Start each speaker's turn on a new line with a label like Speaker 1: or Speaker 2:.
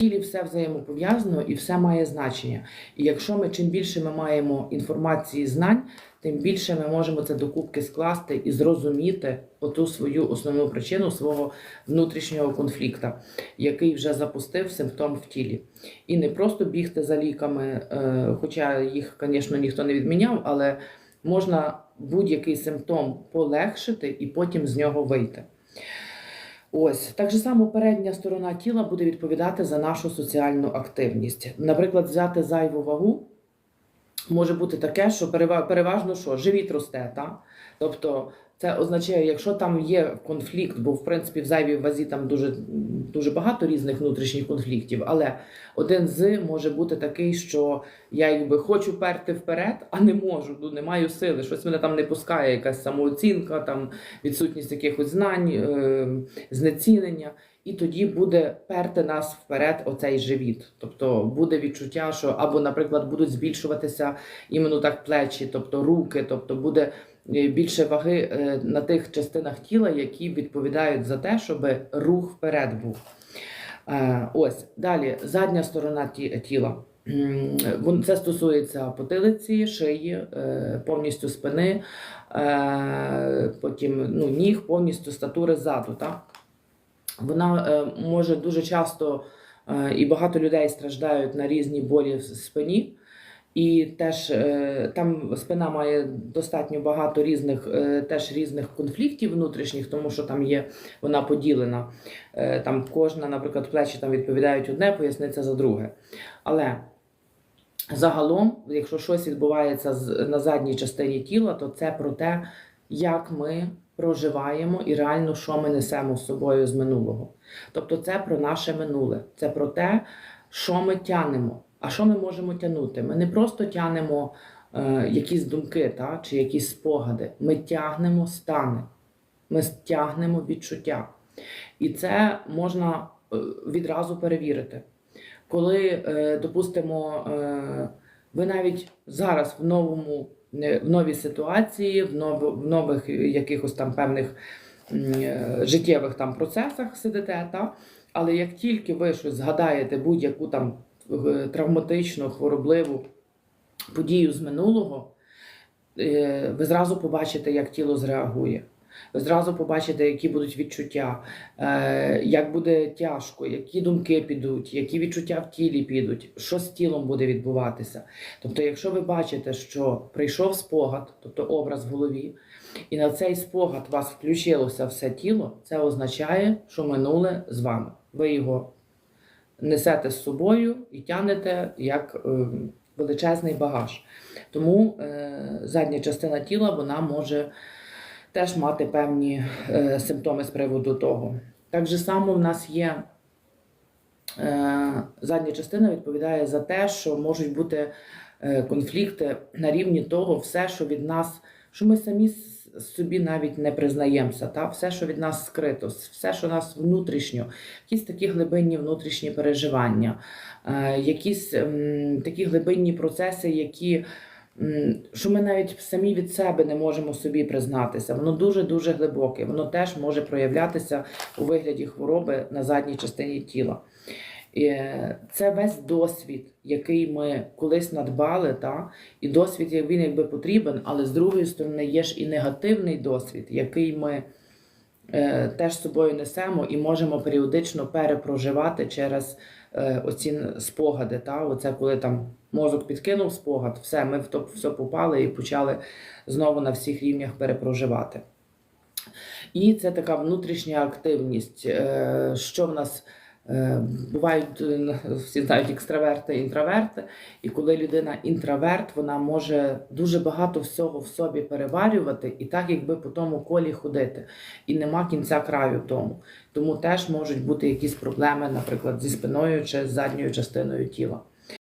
Speaker 1: тілі все взаємопов'язано і все має значення. І якщо ми чим більше ми маємо інформації, знань, тим більше ми можемо це докупки скласти і зрозуміти оту свою основну причину свого внутрішнього конфлікту, який вже запустив симптом в тілі. І не просто бігти за ліками, е, хоча їх, звісно, ніхто не відміняв, але можна будь-який симптом полегшити і потім з нього вийти. Ось так же само передня сторона тіла буде відповідати за нашу соціальну активність. Наприклад, взяти зайву вагу може бути таке, що перева- переважно що живіт росте, та? тобто це означає, якщо там є конфлікт, бо в принципі в зайвій вазі там дуже, дуже багато різних внутрішніх конфліктів, але один з може бути такий, що я якби хочу перти вперед, а не можу, ну не маю сили, щось мене там не пускає, якась самооцінка, там відсутність якихось знань, е, знецінення. І тоді буде перти нас вперед оцей живіт. Тобто буде відчуття, що або, наприклад, будуть збільшуватися іменно так плечі, тобто руки, тобто буде е, більше ваги е, на тих частинах тіла, які відповідають за те, щоб рух вперед був. Е, Ось далі задня сторона ті- тіла. Це стосується потилиці, шиї, повністю спини, потім ну, ніг, повністю статури ззаду. Так? Вона е, може дуже часто е, і багато людей страждають на різні болі в спині. І теж е, там спина має достатньо багато різних, теж різних конфліктів внутрішніх, тому що там є вона поділена. Там кожна, наприклад, плечі там відповідають одне, поясниця за друге. Але загалом, якщо щось відбувається на задній частині тіла, то це про те, як ми проживаємо і реально, що ми несемо з собою з минулого. Тобто, це про наше минуле, це про те, що ми тянемо. А що ми можемо тягнути? Ми не просто тягнемо е, якісь думки та, чи якісь спогади. Ми тягнемо стани, ми тягнемо відчуття. І це можна е, відразу перевірити. Коли, е, допустимо, е, ви навіть зараз в новому в новій ситуації, в, нов, в нових якихось там певних е, життєвих там процесах сидите, та? але як тільки ви щось згадаєте будь-яку там е, травматичну, хворобливу подію з минулого, е, ви зразу побачите, як тіло зреагує. Зразу побачите, які будуть відчуття, е, як буде тяжко, які думки підуть, які відчуття в тілі підуть, що з тілом буде відбуватися. Тобто, якщо ви бачите, що прийшов спогад, тобто образ в голові, і на цей спогад вас включилося все тіло, це означає, що минуле з вами. Ви його несете з собою і тянете як е, величезний багаж. Тому е, задня частина тіла вона може теж мати певні е, симптоми з приводу того. Так же само в нас є е, задня частина відповідає за те, що можуть бути е, конфлікти на рівні того, все, що від нас, що ми самі собі навіть не признаємося, та? все, що від нас скрито, все, що нас внутрішньо, якісь такі глибинні внутрішні переживання, е, якісь м, такі глибинні процеси, які що ми навіть самі від себе не можемо собі признатися. Воно дуже-дуже глибоке. Воно теж може проявлятися у вигляді хвороби на задній частині тіла. Е, це весь досвід, який ми колись надбали, та? і досвід як він якби потрібен, але з другої сторони є ж і негативний досвід, який ми теж з собою несемо і можемо періодично перепроживати через е, оці спогади. Та? Оце коли там мозок підкинув спогад, все, ми в то все попали і почали знову на всіх рівнях перепроживати. І це така внутрішня активність. Е, Що в нас е, бувають е, всі знають екстраверти, інтроверти. І коли людина інтроверт, вона може дуже багато всього в собі переварювати і так, якби по тому колі ходити. І нема кінця краю тому. Тому теж можуть бути якісь проблеми, наприклад, зі спиною чи з задньою частиною тіла.